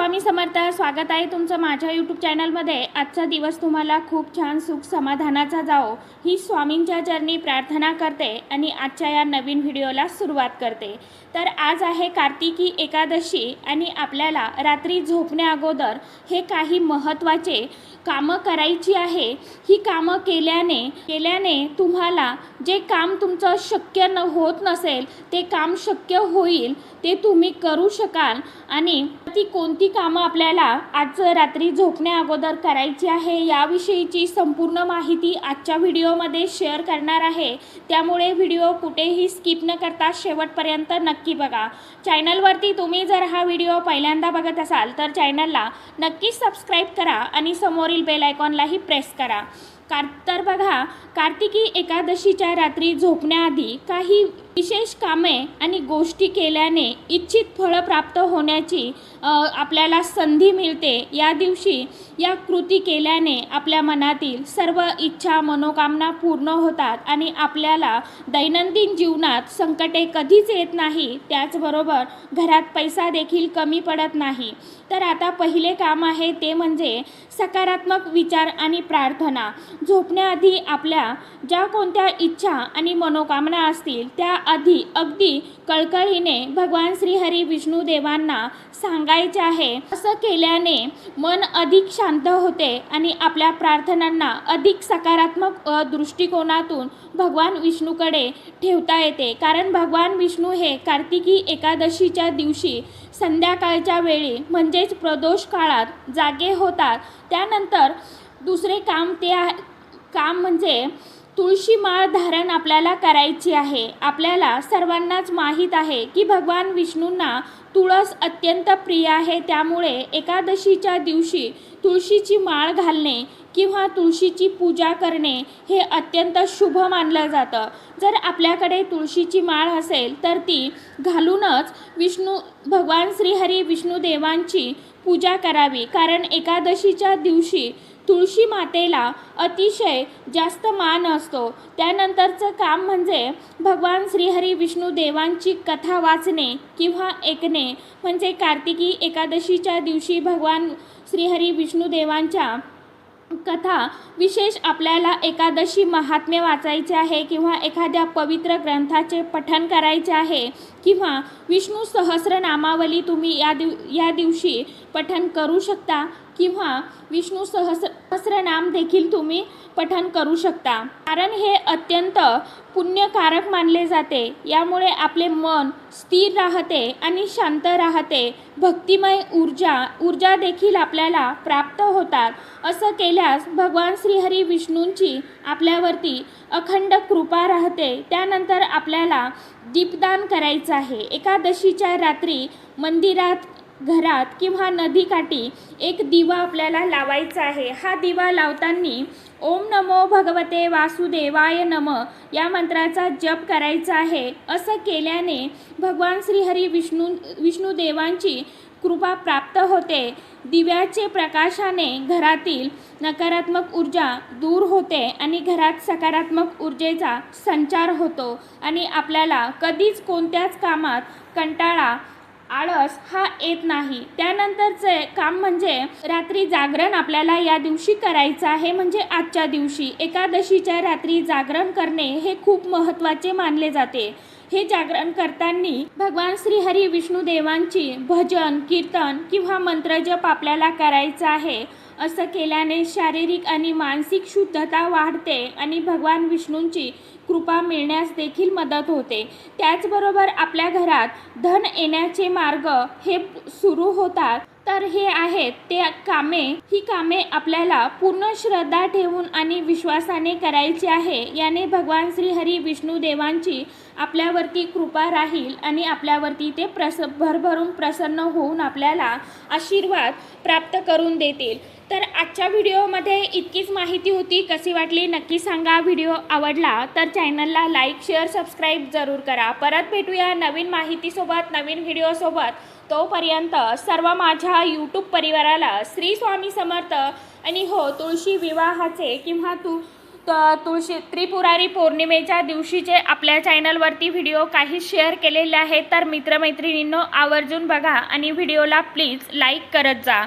स्वामी समर्थ स्वागत आहे तुमचं माझ्या यूट्यूब चॅनलमध्ये आजचा दिवस तुम्हाला खूप छान सुख समाधानाचा जाओ. ही स्वामींच्या चरणी प्रार्थना करते आणि आजच्या या नवीन व्हिडिओला सुरुवात करते. तर आज आहे कार्तिकी एकादशी आणि आपल्याला रात्री झोपण्या अगोदर हे काही महत्त्वाचे कामं करायची आहे. ही कामं केल्याने केल्याने तुम्हाला जे काम तुमचं शक्य न होत नसेल ते काम शक्य होईल ते तुम्ही करू शकाल आणि ती कोणती कामं आपल्याला आज रात्री झोपण्या अगोदर करायची आहे याविषयीची संपूर्ण माहिती आजच्या व्हिडिओमध्ये शेअर करणार आहे. त्यामुळे व्हिडिओ कुठेही स्किप न करता शेवटपर्यंत नक्की बघा. चॅनलवरती तुम्ही जर हा व्हिडिओ पहिल्यांदा बघत असाल तर चॅनलला नक्कीच सबस्क्राईब करा आणि समोरील बेल आयकॉनलाही प्रेस करा. कार तर बघा कार्तिकी एकादशीच्या रात्री झोपण्याआधी काही विशेष कामे आणि गोष्टी केल्याने इच्छित फळं प्राप्त होण्याची आपल्याला संधी मिळते. या दिवशी या कृती केल्याने आपल्या मनातील सर्व इच्छा मनोकामना पूर्ण होतात आणि आपल्याला दैनंदिन जीवनात संकटे कधीच येत नाही. त्याचबरोबर घरात पैसा देखील कमी पडत नाही. तर आता पहिले काम आहे ते म्हणजे सकारात्मक विचार आणि प्रार्थना. झोपण्याआधी आपल्या ज्या कोणत्या इच्छा आणि मनोकामना असतील त्या आधी अगदी कळकळीने भगवान श्रीहरी विष्णू देवांना सांगायचे आहे. असं केल्याने मन अधिक शांत होते आणि आपल्या प्रार्थनांना अधिक सकारात्मक दृष्टिकोनातून भगवान विष्णूकडे ठेवता येते. कारण भगवान विष्णू हे कार्तिकी एकादशीच्या दिवशी संध्याकाळच्या वेळी म्हणजेच प्रदोष काळात जागे होतात. त्यानंतर दुसरे काम ते काम म्हणजे तुळशी माळ धारण आपल्याला करायची आहे. आपल्याला सर्वांनाच माहीत आहे की भगवान विष्णूंना तुळस अत्यंत प्रिय आहे. त्यामुळे एकादशीच्या दिवशी तुळशीची माळ घालणे किंवा तुळशीची पूजा करणे हे अत्यंत शुभ मानलं जातं. जर आपल्याकडे तुळशीची माळ असेल तर ती घालूनच विष्णू भगवान श्रीहरी विष्णुदेवांची पूजा करावी. कारण एकादशीच्या दिवशी तुळशी मातेला अतिशय जास्त मान असतो. त्यानंतरचं काम म्हणजे भगवान श्रीहरी विष्णू देवांची कथा वाचणे किंवा ऐकणे. म्हणजे कार्तिकी एकादशीच्या दिवशी भगवान श्रीहरी विष्णू देवांच्या कथा विशेष आपल्याला एकादशी महात्म्य वाचायचे आहे किंवा एखाद्या पवित्र ग्रंथाचे पठण करायचे आहे किंवा विष्णू सहस्रनामावली तुम्ही या दिव या दिवशी पठण करू शकता. किंवा विष्णू सहस्र सहस्रनाम देखील तुम्ही पठण करू शकता. कारण हे अत्यंत पुण्यकारक मानले जाते. यामुळे आपले मन स्थिर राहते आणि शांत राहते. भक्तिमय ऊर्जा ऊर्जा देखील आपल्याला प्राप्त होतात. असं केल्यास भगवान श्रीहरी विष्णूंची आपल्यावरती अखंड कृपा राहते. त्यानंतर आपल्याला दीपदान करायचं आहे. एकादशीच्या रात्री मंदिरात घरात किंवा नदीकाठी एक दिवा आपल्याला लावायचा आहे. हा दिवा लावताना ओम नमो भगवते वासुदेवाय नम या मंत्राचा जप करायचा आहे. असं केल्याने भगवान श्रीहरी विष्णू विष्णुदेवांची कृपा प्राप्त होते. दिव्याचे प्रकाशाने घरातील नकारात्मक ऊर्जा दूर होते आणि घरात सकारात्मक ऊर्जेचा संचार होतो आणि आपल्याला कधीच कोणत्याच कामात कंटाळा आळस हा येत नाही. त्यानंतरचे काम म्हणजे रात्री जागरण आपल्याला या दिवशी करायचं आहे म्हणजे आजच्या दिवशी. एकादशीच्या रात्री जागरण करणे हे खूप महत्त्वाचे मानले जाते. हे जागरण करताना भगवान श्रीहरी विष्णुदेवांची भजन कीर्तन किंवा मंत्रजप आपल्याला करायचं आहे. असं केल्याने शारीरिक आणि मानसिक शुद्धता वाढते आणि भगवान विष्णूंची कृपा मिळण्यास देखील मदत होते. त्याचबरोबर आपल्या घरात धन येण्याचे मार्ग हे सुरू होतात. तर हे आहेत ते कामे ही कामे आपल्याला पूर्ण श्रद्धा ठेवून आणि विश्वासाने करायची आहे. याने भगवान श्री हरी विष्णू देवांची आपल्यावरती कृपा राहील आणि आपल्यावरती ते प्रस भरभरून प्रसन्न होऊन आपल्याला आशीर्वाद प्राप्त करून देतील. तर आजच्या व्हिडिओमध्ये इतकीच माहिती होती. कशी वाटली नक्की सांगा. व्हिडिओ आवडला तर चॅनलला लाईक शेअर सबस्क्राईब जरूर करा. परत भेटूया नवीन माहितीसोबत नवीन व्हिडिओसोबत. तोपर्यंत सर्व माझ्या यूट्यूब परिवाराला श्री स्वामी समर्थ. आणि हो तुळशी विवाहाचे किंवा तू त- तुळशी त्रिपुरारी पौर्णिमेच्या दिवशीचे आपल्या चॅनलवरती व्हिडिओ काही शेअर केलेले आहेत. तर मित्रमैत्रिणींनो आवर्जून बघा आणि व्हिडिओला प्लीज लाईक करत जा.